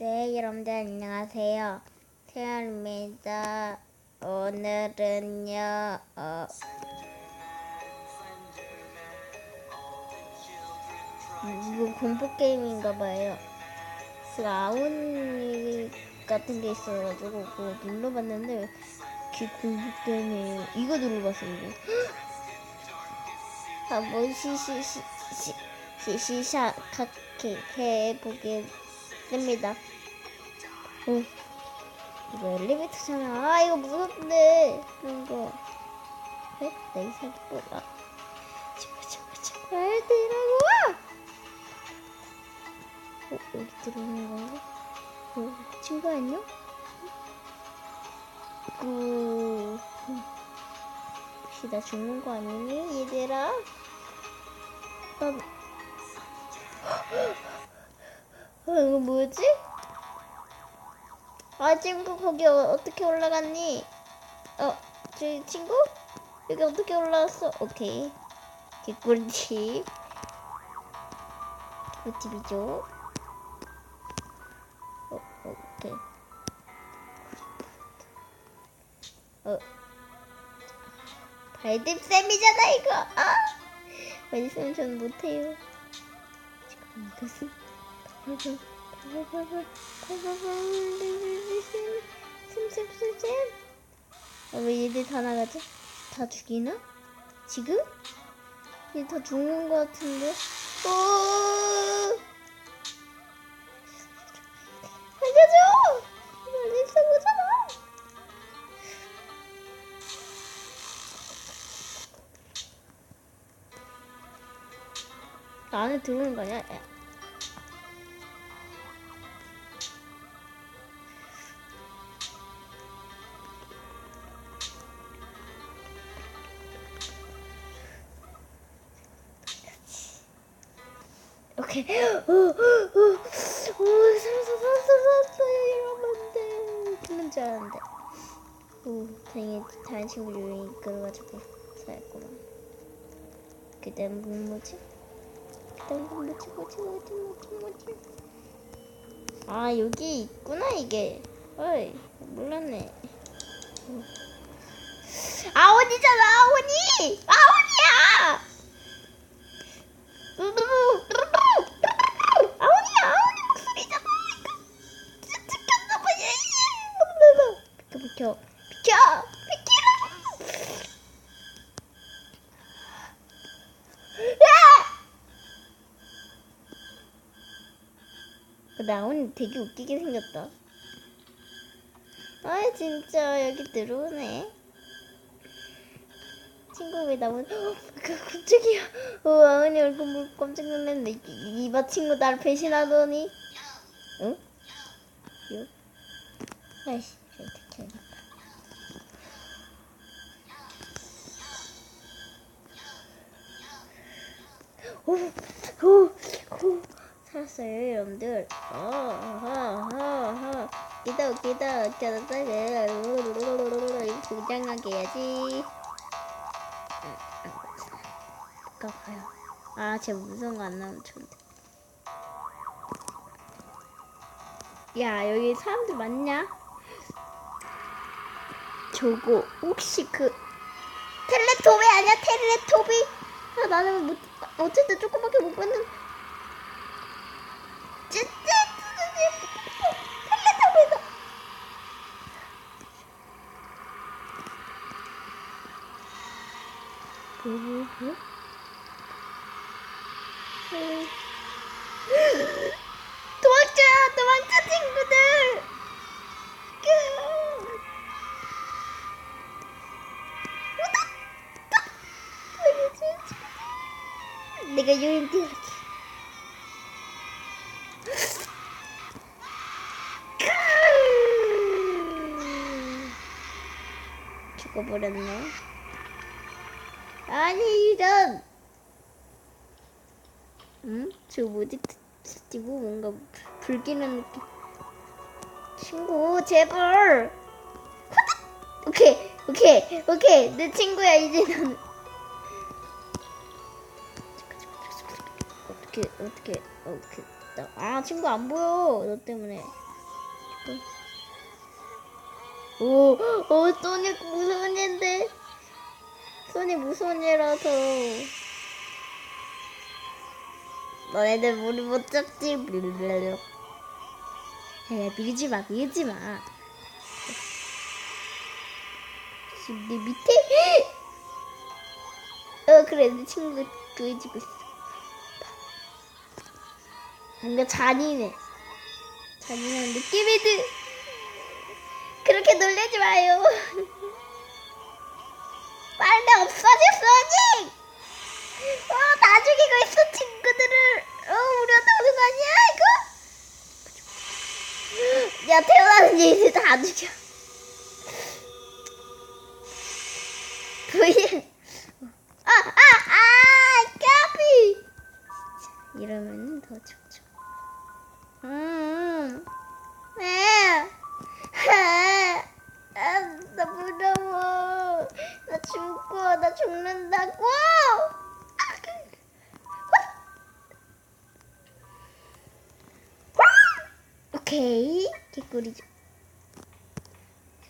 네, 여러분들 안녕하세요. 태연입니다. 오늘은요, 어, 이거 공포 게임인가 봐요. 그 같은 게 있어가지고 그거 눌러봤는데 그게 공포 게임이에요. 이거 눌러봤어요. 이거. 한번 시시시 시 시시작하게 해보겠 습니다. 어, 이거 엘리베이터잖아. 아 이거 무섭네. 이런 거. 네? 나 이상하게 몰라. 제발 제발 제발 들어와. 어 여기 들어오는 건가? 어 친구 안녕? 그 혹시 나 죽는 거 아니니 얘들아? 나 어, 이거 뭐지? 아 친구 거기 어, 어떻게 올라갔니? 어 저기 친구? 여기 어떻게 올라왔어? 오케이. 개꿀팁. 꿀팁이죠. 어 오케이. 어. 발듭쌤이잖아 이거. 아! 발듭쌤 전 못해요. 지금 이것은 아, 왜 얘들 다 나가지? 다 죽이나? 지금? 얘 다 죽는 것 같은데? 오! 살려줘! 이거 내 친구잖아! 나 안에 들어오는 거 아니야? 야. 오케이. 오, 오, 오, 오, 살았어, 살았어, 여러분들. 죽는 줄 알았는데. 오, 다행히 다른 친구들이 이끌어가지고 살았구만. 그다음 뭐 뭐지? 그다음 뭐 뭐지, 뭐지, 뭐지, 뭐지, 뭐지? 아, 여기 있구나, 이게. 어이, 몰랐네. 어. 아원이잖아, 아원이! 아원이야! 아우니 아우니 목소리잖아 이거 진짜 켰나봐 얘 비켜 비켜 비켜 나 오늘 되게 웃기게 생겼다. 아 진짜 여기 들어오네. 친구 왜그 갑자기야 어 아은이 얼굴 보고 깜짝 놀랐네. 이- 이봐 친구 나를 배신하더니. 응? 요? 아이씨 이렇게 켜야겠다 오오오 살았어요 여러분들 어허허허 기다 기다 고장나게 해야지 가봐요. 아, 쟤 무서운 거 안 나오면 좋은데. 야, 여기 사람들 많냐? 저거 혹시 그 텔레토비 아니야? 텔레토비? 아, 나는 못 어쨌든 조금밖에 못 봤는. 쟤, 쟤, 텔레토비다. 뭐? 도망 죽어버렸네. 아니, 이런! 응? 저 뭐지? 스티브 뭔가 불길한 느낌. 친구 제발. 오케이 오케이 오케이 내 친구야 이제 나는. 어떻게 어떻게 어떻게 나- 아 친구 안 보여 너 때문에. 오, 오, 소닉 무서운 애인데. 소닉 무서운 애라서. 너네들 우리 못 잡지. 블루블루. 야, 밀지 마, 밀지 마. 지금 내 밑에. 어, 그래, 내 친구가 구해지고 있어. 뭔가 잔인해. 잔인한 느낌이 드. 그렇게 놀라지 마요. 빨리 없어져, 소닉! 어, 다 죽이고 있어, 친구들을. 어, 우리한테 오는 거 아니야, 이거? 야, 태어나는 얘들 다 죽여.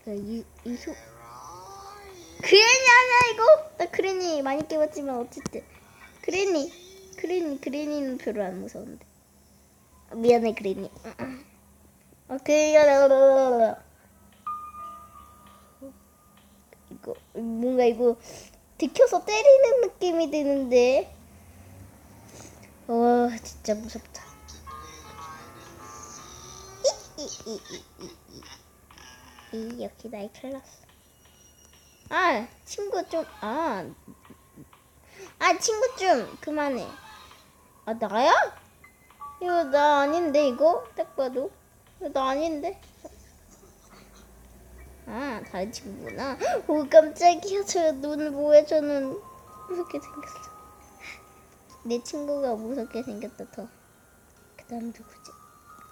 제가 이, 이 소, 그랜이 아니야, 이거. 나 그랜이 많이 깨봤지만, 어쨌든. 그랜이, 그랜이, 그랜이는 별로 안 무서운데. 아, 미안해, 그랜이. 오케이, 이거 뭔가 이거 들켜서 때리는 느낌이 드는데 와 진짜 무섭다 이이이이이 이 역시 나의 클라스 아 친구 좀아아 아, 친구 좀 그만해 아 나야 이거 나 아닌데 이거 딱 봐도 이거 나 아닌데 아, 다른 친구구나. 오, 깜짝이야. 저 눈을 보여. 저는 무섭게 생겼어. 내 친구가 무섭게 생겼다, 더. 그 다음 누구지?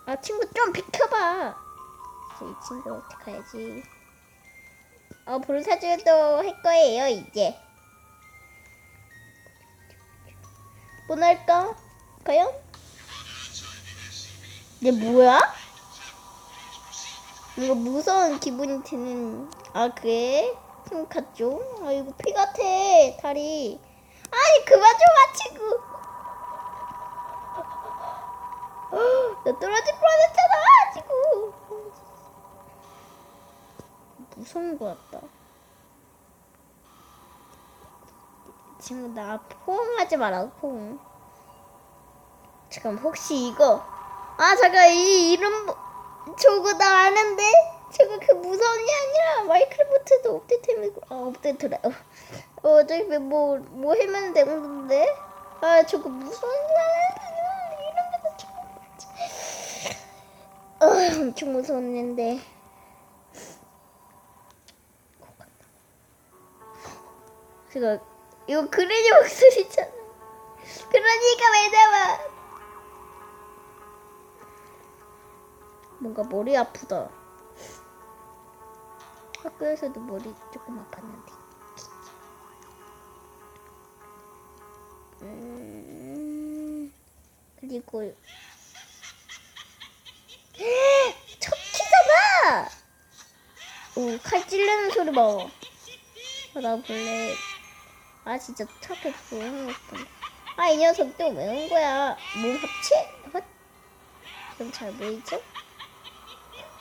아, 친구 좀 비켜봐. 이제 이 친구 어떻게 해야지? 어, 불사조도 할 거예요, 이제. 뭐 할까? 과연? 얘 뭐야? 이거 무서운 기분이 드는 아 그래? 힘 같죠? 아 이거 피 같아 다리 아니 그만 좀 마치고 나 떨어질 뻔했잖아 지금 무서운 거 같다 친구 나 포옹하지 마라 포옹 잠깐 혹시 이거 아 잠깐 이 이름 뭐- 저거 나 아는데? 저거 그 무서운 게 아니라 마이크래프트도 업데이트면 아 업데이트래. 어, 어 저기 뭐뭐 하면 되는데? 아 저거 무서운 게 이런 어 엄청 무서웠는데. 그거 이거 그레니 목소리잖아. 그러니까 왜 나와? 뭔가 머리 아프다. 학교에서도 머리 조금 아팠는데. 음, 그리고 척키잖아. 오, 칼 찔르는 소리 봐. 아, 나 원래 아 진짜 척키 좋아하는 것 아, 이 녀석 또 왜 온 거야? 몸 합체? 헛? 그럼 잘 보이죠?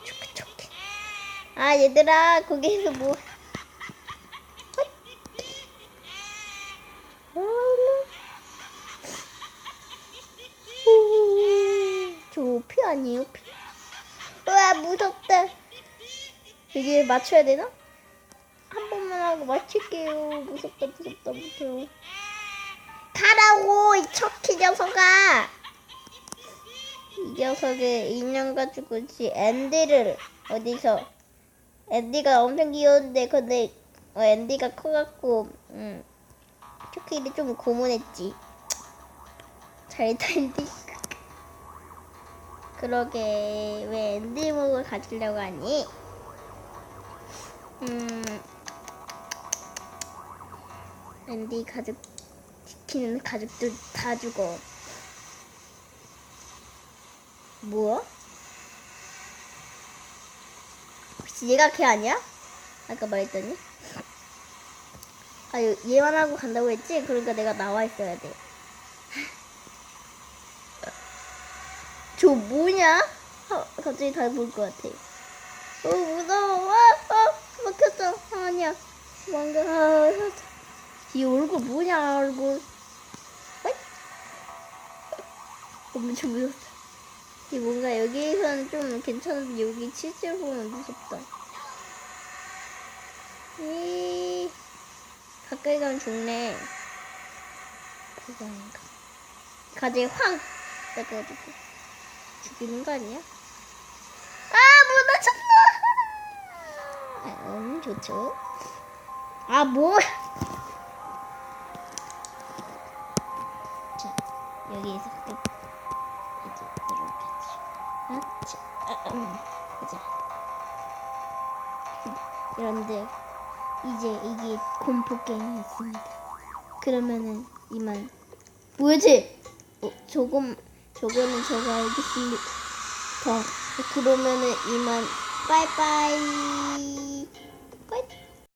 좋게 좋게. 아 얘들아 거기에서 뭐? 저피 아니에요 피? 와 무섭다. 여기 맞춰야 되나? 한 번만 하고 맞출게요. 무섭다 무섭다 무서워. 가라고 이 척키 녀석아. 이 녀석의 인형 가지고 지 앤디를 어디서 앤디가 엄청 귀여운데 근데 어, 앤디가 커갖고 음 초키를 좀 고문했지 잘했다 앤디 그러게 왜 앤디 목을 가지려고 하니 음 앤디 가족 지키는 가족들 다 죽어 뭐야? 얘가 걔 아니야? 아까 말했더니. 아, 얘- 얘만 하고 간다고 했지? 그러니까 내가 나와 있어야 돼. 저 뭐냐? 아, 갑자기 다볼것 같아. 어, 무서워. 와, 어, 막혔어. 아, 아니야. 뭔가, 아, 이 얼굴 뭐냐, 얼굴. 어이? 엄청 무섭다. 이 뭔가 여기에서는 좀 괜찮은데 여기 실제로 보면 무섭다. 이 가까이 가면 죽네. 그거 아닌가. 가지 확 빼가지고 죽이는 거 아니야? 아 무너졌어. 음 좋죠. 아 뭐? 자 여기에서 끝. 이제 이렇게 아차 아, 음, 가자. 그런데 이제 이게 공포 게임이 있습니다. 그러면은 이만 뭐지? 어, 조금 저거는 제가 알겠습니다. 그러면은 이만 빠이빠이. 끝.